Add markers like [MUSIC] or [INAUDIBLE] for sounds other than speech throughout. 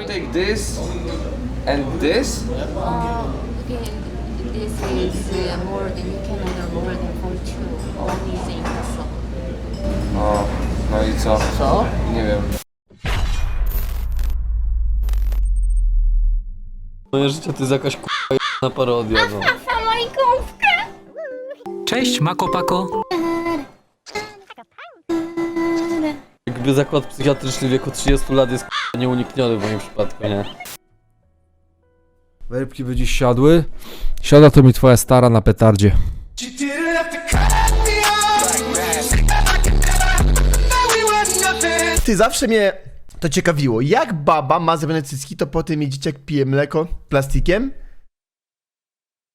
we take this and this? Uh, okay, this is uh, more than you can order more than for two. All these in the shop. O, no i co? Co? Nie wiem. Moje życie to jest jakaś k***a parodia, no. Cześć, Mako Pako. Jakby zakład psychiatryczny w wieku 30 lat jest k***a nieunikniony w moim przypadku, nie? Rybki by dziś siadły. Siada to mi twoja stara na petardzie. Ty zawsze mnie to ciekawiło. Jak baba ma zrobione cycki, to potem jej dzieciak pije mleko plastikiem?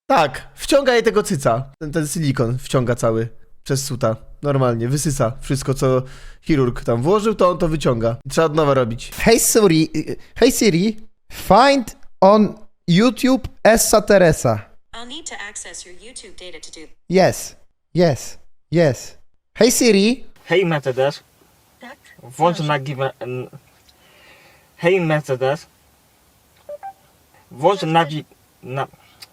Tak, wciąga jej tego cyca. Ten, ten silikon wciąga cały przez suta. Normalnie, wysysa wszystko, co chirurg tam włożył, to on to wyciąga. I trzeba od nowa robić. Hey Siri, hey Siri, find on YouTube Essa Teresa. I'll need to access your YouTube data to do Yes, yes, yes. Hey Siri, Hej Mercedes, tak. włącz nagiwa... n- Hej Mercedes, włącz nawi... Na...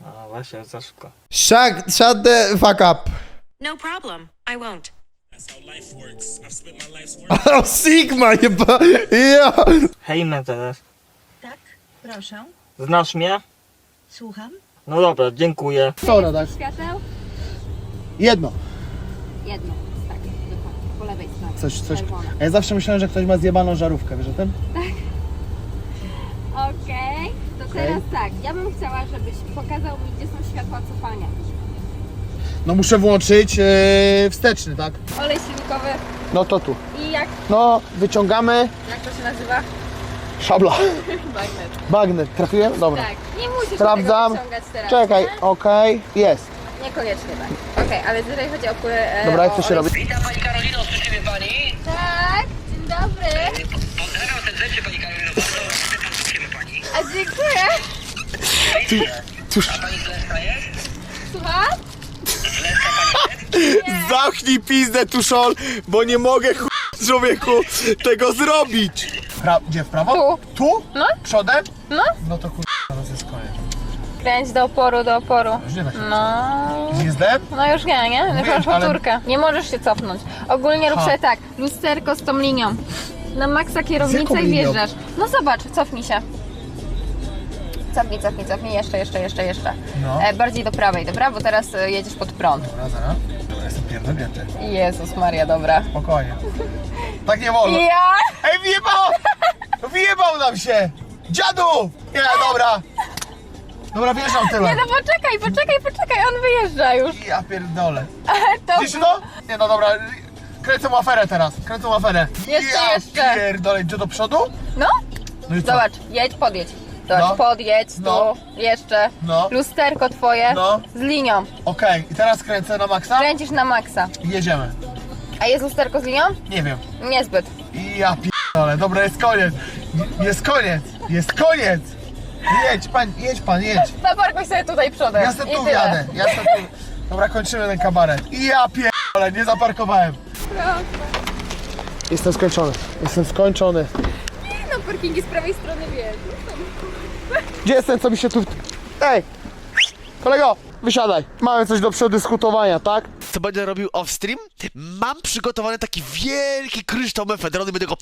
A właśnie, za szybko. shut, shut the fuck up. No problem. I won't. [LAUGHS] O, Sigma, jeba, ja. Hej Mercedes, Tak, proszę. znasz mnie? Słucham. No dobra, dziękuję. Co dasz? Świateł? Jedno. Jedno. Tak, dokładnie. Po lewej stronie. Coś, coś. Czerwone. Ja zawsze myślałem, że ktoś ma zjebaną żarówkę, wiesz o tym? Okej, to teraz tak. Ja bym chciała, żebyś pokazał mi, gdzie są światła cofania. No muszę włączyć yy, wsteczny, tak? Olej silnikowy No to tu. i jak, No, wyciągamy. jak to się nazywa? Szabla. [LAUGHS] Bagnet. Bagnet, trafiłem? Dobra. Tak, nie musisz Sprawdzam. tego wyciągać teraz. Czekaj, nie? okej, jest. Niekoniecznie tak. Okej, ale jeżeli chodzi o płynę... E, Dobra, jak o to się olej- robi? Witam Pani Karolino, słyszy mnie Pani? Tak, dzień dobry. Pozdrawiam serdecznie Pani Karolino, bardzo słyszymy Pani. A dziękuję. A Pani z Leszka jest? Słucham? [LAUGHS] Zamknij pizdę, tuszol, bo nie mogę ch... człowieku tego zrobić. Pra gdzie, w prawo? Tu. Tu? No. Przodem? No. No to kur... teraz jest koniec. Kręć do oporu, do oporu. Już nie da się. No. Zjezdem? No już nie, nie? Już Mówię, masz ale- powtórkę. Nie możesz się cofnąć. Ogólnie rób Ha. sobie tak. Lusterko z tą linią. Na maksa kierownicę jaką i linią? wjeżdżasz. No zobacz, cofnij się. Cofnij, cofnij, cofnij. Jeszcze, jeszcze, jeszcze, jeszcze. No. E, bardziej do prawej, dobra? Bo teraz e, jedziesz pod prąd. Dobra, zaraz. Dobra, jestem pierdolnięty. Jezus Maria, dobra. Spokojnie. Tak nie wolno. Ja! Ej, wyjebał! Wyjebał nam się! Dziadu! Nie, dobra. Dobra, wjeżdżam tyle. Nie no poczekaj, poczekaj, poczekaj, on wyjeżdża już. Ja pierdolę. To... Widzisz to? Nie, no dobra. Kręcą aferę teraz. Kręcą aferę. Jeszcze, ja jeszcze. pierdolę. Idzie do przodu? No, No i co? zobacz, jedź, podjedź. Zobacz, No. podjedź, No. tu, jeszcze. No. Lusterko twoje No. z linią. Okej, i teraz kręcę na maksa Kręcisz na maksa. i jedziemy. A jest lusterko z linią? Nie wiem. Niezbyt. I ja pierdolę. Dobra, jest koniec. Jest koniec. Jest koniec. Jedź pan, jedź pan, jedź. [LAUGHS] Zaparkuj sobie tutaj przodem. Ja I tu tyle. jadę. Ja sobie tu... Dobra, kończymy ten kabaret. I ja pierdolę, nie zaparkowałem. Jestem skończony. Jestem skończony. No parkingi z prawej strony wiesz. Gdzie jest ten, co mi się tu... Ej! Kolego, wysiadaj. Mamy coś do przedyskutowania, tak? Co będę robił off-stream, mam przygotowany taki wielki kryształ mefedrony, będę go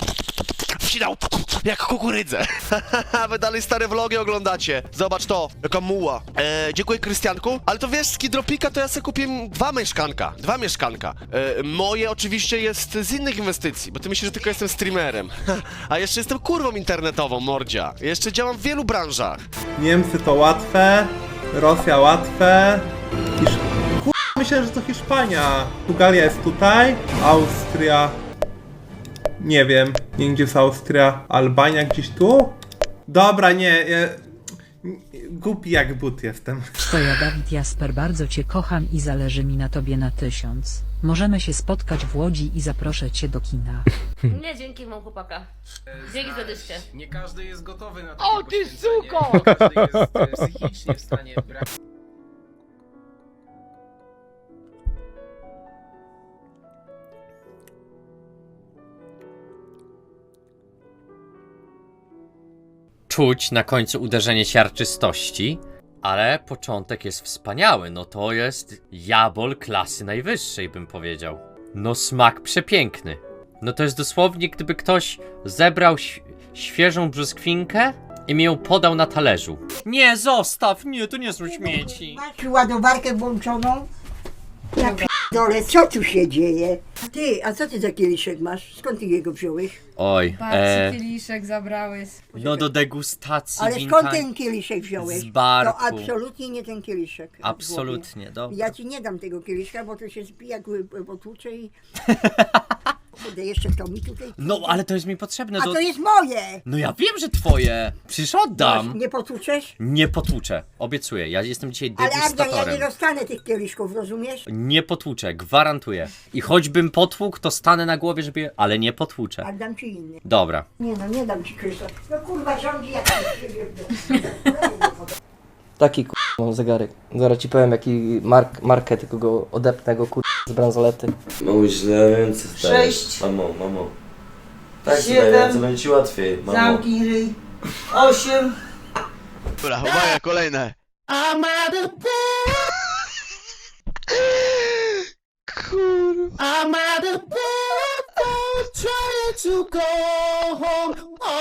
wcinał jak kukurydzę. [LAUGHS] Wy dalej stare vlogi oglądacie. Zobacz to, jaka muła. E, dziękuję Krystianku, ale to wiesz, z Kidropika to ja sobie kupiłem dwa mieszkanka, dwa mieszkanka. E, moje oczywiście jest z innych inwestycji, bo ty myślisz, że tylko jestem streamerem. [LAUGHS] A jeszcze jestem kurwą internetową, mordzia. Jeszcze działam w wielu branżach. Niemcy to łatwe, Rosja łatwe, Hisz... Myślę, że to Hiszpania. Portugalia jest tutaj, Austria... Nie wiem, nie gdzie jest Austria, Albania gdzieś tu? Dobra, nie, ja... Głupi jak but jestem. To ja Dawid Jasper bardzo cię kocham i zależy mi na tobie na tysiąc. Możemy się spotkać w Łodzi i zaproszę cię do kina. Nie, dzięki mam chłopaka. Dzięki za dyszkę. Nie każdy jest gotowy na O, ty suko! Nie każdy jest e, psychicznie w stanie brać czuć na końcu uderzenie siarczystości, ale początek jest wspaniały. No to jest jabol klasy najwyższej, bym powiedział. No smak przepiękny. No to jest dosłownie, gdyby ktoś zebrał świeżą brzoskwinkę i mi ją podał na talerzu. Nie, zostaw! Nie, to nie są śmieci. Masz ładowarkę włączoną? Ja p***dolę, co tu się dzieje? Ty, a co ty za kieliszek masz? Skąd ty jego wziąłeś? Oj, e, kieliszek zabrałeś. no do degustacji Ale winka. skąd ten kieliszek wziąłeś? Z barku. To absolutnie nie ten kieliszek. Absolutnie, dobra. Ja ci nie dam tego kieliszka, bo to się zbija, jak y, potłucze i... [LAUGHS] Kurde, jeszcze to mi tutaj... No, ale to jest mi potrzebne A do... to jest moje! No ja wiem, że twoje! Przecież oddam! Nie potłuczesz? Nie potłuczę, obiecuję. Ja jestem dzisiaj Ale Arda, ja degustatorem. nie dostanę tych kieliszków, rozumiesz? Nie potłuczę, gwarantuję. I choćbym potłukł, to stanę na głowie, żeby... Ale nie potłuczę. A dam ci inny. Dobra. Nie no, nie dam ci Krzysztof. No kurwa, rządzi jak się [LAUGHS] Taki k***, mam zegarek. Zaraz ci powiem jaki mark, markę, tylko go odepnę go k***, z bransolety. Mało źle, ręce Sześć. Mamo, mamo. Tak Siedem. będzie ci łatwiej, Zamknij ryj. Osiem. Dobra, uwaga, kolejne. Kurwa.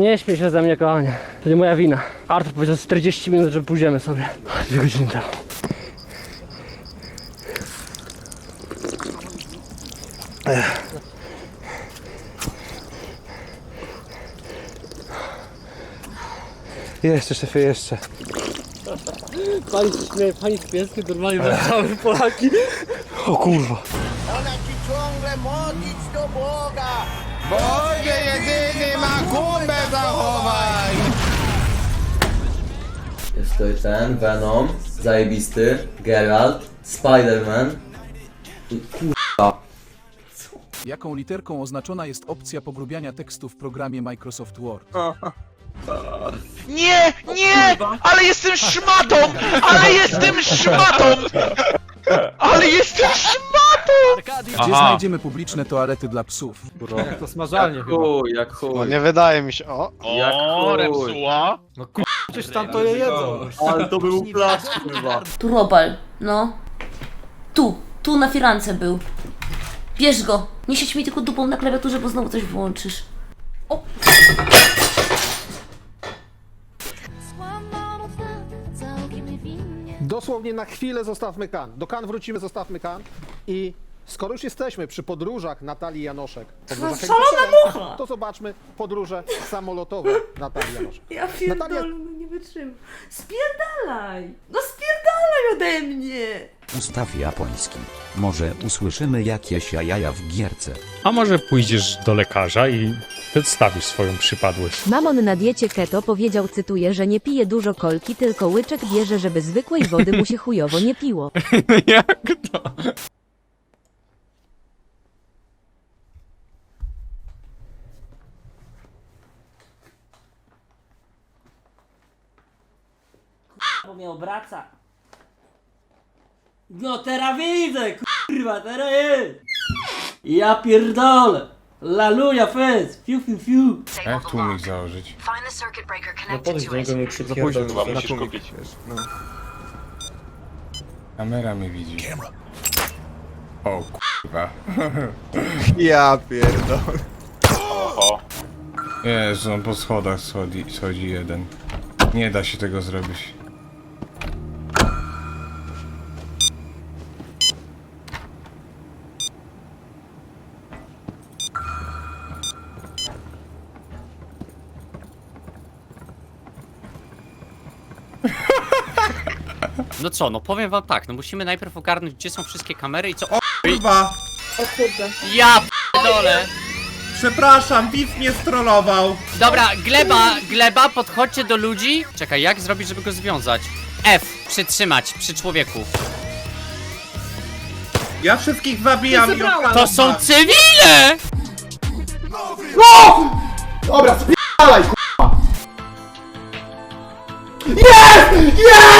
Nie śmiej się ze mnie, kochanie. To nie moja wina. Artur powiedział 40 minut, że pójdziemy sobie. Dwie godziny temu. Jeszcze, szefie, jeszcze. Pani się śmieje, pani z pieskiem, normalnie cały Polaki. O kurwa. Ona ci ciągle modlić do Boga. Boże jedyny ma gumę zachowań. Jest to ten, Venom, zajebisty, Geralt, Spider-Man. Jaką literką oznaczona jest opcja pogrubiania tekstu w programie Microsoft Word? Nie, nie, ale jestem szmatą, ale jestem szmatą. Ale jestem szmatą. Gdzie znajdziemy publiczne toalety dla psów? Jak to smażalnie chyba. jak chuj. nie wydaje mi się, o. Jak O, chuj. repsuła. Przecież tam to je jedzą. Ale to był plac, kurwa. Tu robal, no. Tu, tu na firance był. Bierz go. Nie siedź mi tylko dupą na klawiaturze, bo znowu coś włączysz. O! Dosłownie na chwilę zostawmy kan. Do kan wrócimy, zostawmy kan. I skoro już jesteśmy przy podróżach Natalii Janoszek, podróżach egzotycznych, to zobaczmy podróże samolotowe Natalii Janoszek. Ja Natalia, no nie wytrzymam. Spierdalaj! No spierdalaj ode mnie! Ustaw japoński. Może usłyszymy jakieś jaja w gierce. A może pójdziesz do lekarza i przedstawisz swoją przypadłość. Mamon na diecie keto powiedział, cytuję, że nie pije dużo kolki, tylko łyczek bierze, żeby zwykłej wody mu się chujowo nie piło. [LAUGHS] Jak to? Bo mnie obraca. No teraz widzę, kurwa, teraz jest. Ja pierdolę. Laluja fez, fiu fiu fiu. Jak tłumik założyć? Find the circuit breaker No podejdź do niego mi przypierdol. musisz kupić. Kamera mnie widzi. O kurwa. [LAUGHS] Ja pierdolę. Jezu, on po schodach schodzi, schodzi jeden. Nie da się tego zrobić. No co, no powiem wam tak, no musimy najpierw ogarnąć, gdzie są wszystkie kamery i co... O, Kurwa. ja p***dolę! Przepraszam, widz mnie strollował. Dobra, gleba, gleba, podchodźcie do ludzi. Czekaj, jak zrobić, żeby go związać? F, przytrzymać przy człowieku. Ja wszystkich zabijam i To są cywile! Dobra, spierdalaj, k***a! Jest! Jest!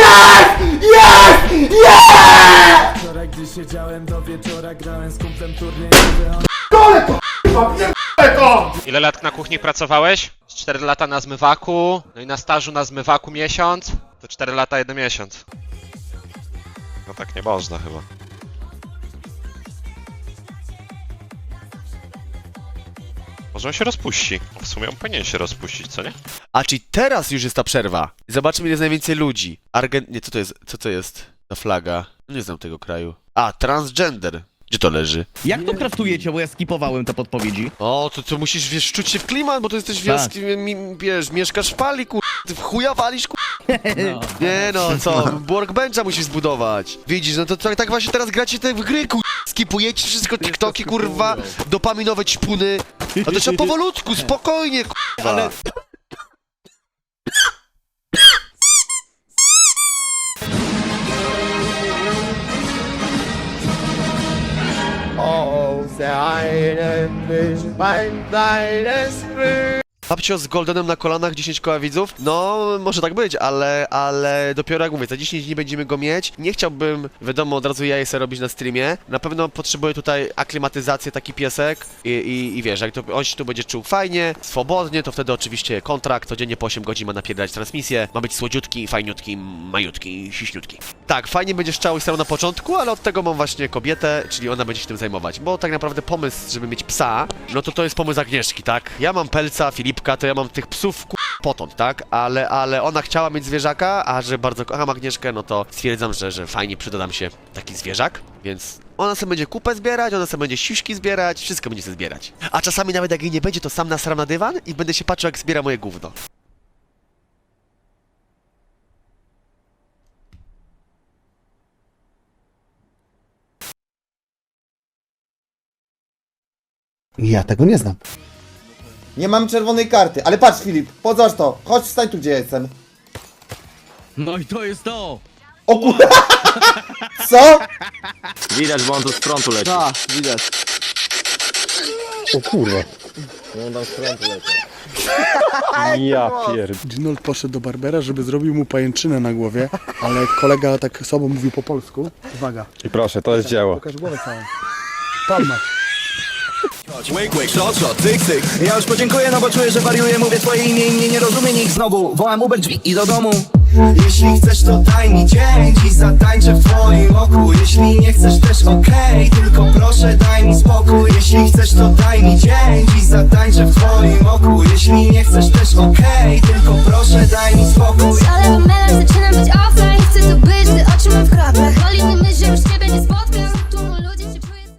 Jest! Jest! Jest! Wczoraj gdy siedziałem do wieczora grałem z kumplem turniejowy Dole to, k***a, pierdolę to! Ile lat na kuchni pracowałeś? 4 lata na zmywaku, no i na stażu na zmywaku miesiąc. To 4 lata, jeden miesiąc. No tak nie można chyba. Może on się rozpuści. W sumie on powinien się rozpuścić, co nie? A czyli teraz już jest ta przerwa. Zobaczmy, ile jest najwięcej ludzi. Argent... Nie, co to jest? Co to jest? Ta flaga. Nie znam tego kraju. A, transgender. Gdzie to leży? Jak to kraftujecie, bo ja skipowałem te podpowiedzi? O, to, to musisz, wiesz, czuć się w klimat, bo to jesteś, Tak. wioski, mi, wiesz, mieszkasz w pali, kur... Ty w chuja walisz, kur... [LAUGHS] Nie no, co? Workbencha musisz zbudować. Widzisz, no to tak, tak właśnie teraz gracie te w gry, kur... Skipujecie wszystko, tiktoki, kurwa, dopaminowe ćpuny. A to trzeba powolutku, spokojnie, kurwa. Ale- der eine nicht beim deines Glück. Babcio z Goldenem na kolanach, 10 koła widzów? No, może tak być, ale, ale dopiero jak mówię, za 10 dni będziemy go mieć. Nie chciałbym, wiadomo, od razu jaje robić na streamie. Na pewno potrzebuję tutaj aklimatyzację, taki piesek i, i, i wiesz, jak to, on się tu będzie czuł fajnie, swobodnie, to wtedy oczywiście kontrakt, codziennie po 8 godzin ma napierdać transmisję, ma być słodziutki, fajniutki, majutki, siśniutki. Tak, fajnie będzie szczały stał na początku, ale od tego mam właśnie kobietę, czyli ona będzie się tym zajmować, bo tak naprawdę pomysł, żeby mieć psa, no to to jest pomysł Agnieszki, tak? Ja mam Pelca, To ja mam tych psów ku... potąd, tak? Ale, ale ona chciała mieć zwierzaka, a że bardzo kocham Agnieszkę, no to stwierdzam, że, że fajnie przyda nam się taki zwierzak, więc ona sobie będzie kupę zbierać, ona sobie będzie siuśki zbierać, wszystko będzie sobie zbierać. A czasami nawet jak jej nie będzie, to sam nasram na dywan i będę się patrzył, jak zbiera moje gówno. Ja tego nie znam. Nie mam czerwonej karty, ale patrz Filip, pozwól to, chodź stań tu gdzie ja jestem. No i to jest to! O kur... [LAUGHS] Co? Widać, bo on tu z frontu leci. Tak, widać. O kurwa. No on tam z frontu leci. [LAUGHS] Ja pierd... Ginold poszedł do Barbera, żeby zrobił mu pajęczynę na głowie, ale kolega tak słabo mówił po polsku. Uwaga. I proszę, to jest dzieło. Pokaż głowę całą. Palma. Ja już podziękuję, no bo czuję, że wariuję Mówię twoje imię i mnie nie rozumie nikt. Znowu Wołam Uber, drzwi i do domu. Jeśli chcesz, to daj mi dzięć I zatańczę w twoim oku. Jeśli nie chcesz, też okej. Okay. Tylko proszę, daj mi spokój. Jeśli chcesz, to daj mi dzięć I zatańczę w twoim oku. Jeśli nie chcesz, też okej. Okay. Tylko proszę, daj mi spokój. Ale zaczynam być offline. Chcę tu być, gdy oczy mam w kroplach Boli mnie, że już ciebie nie spotkam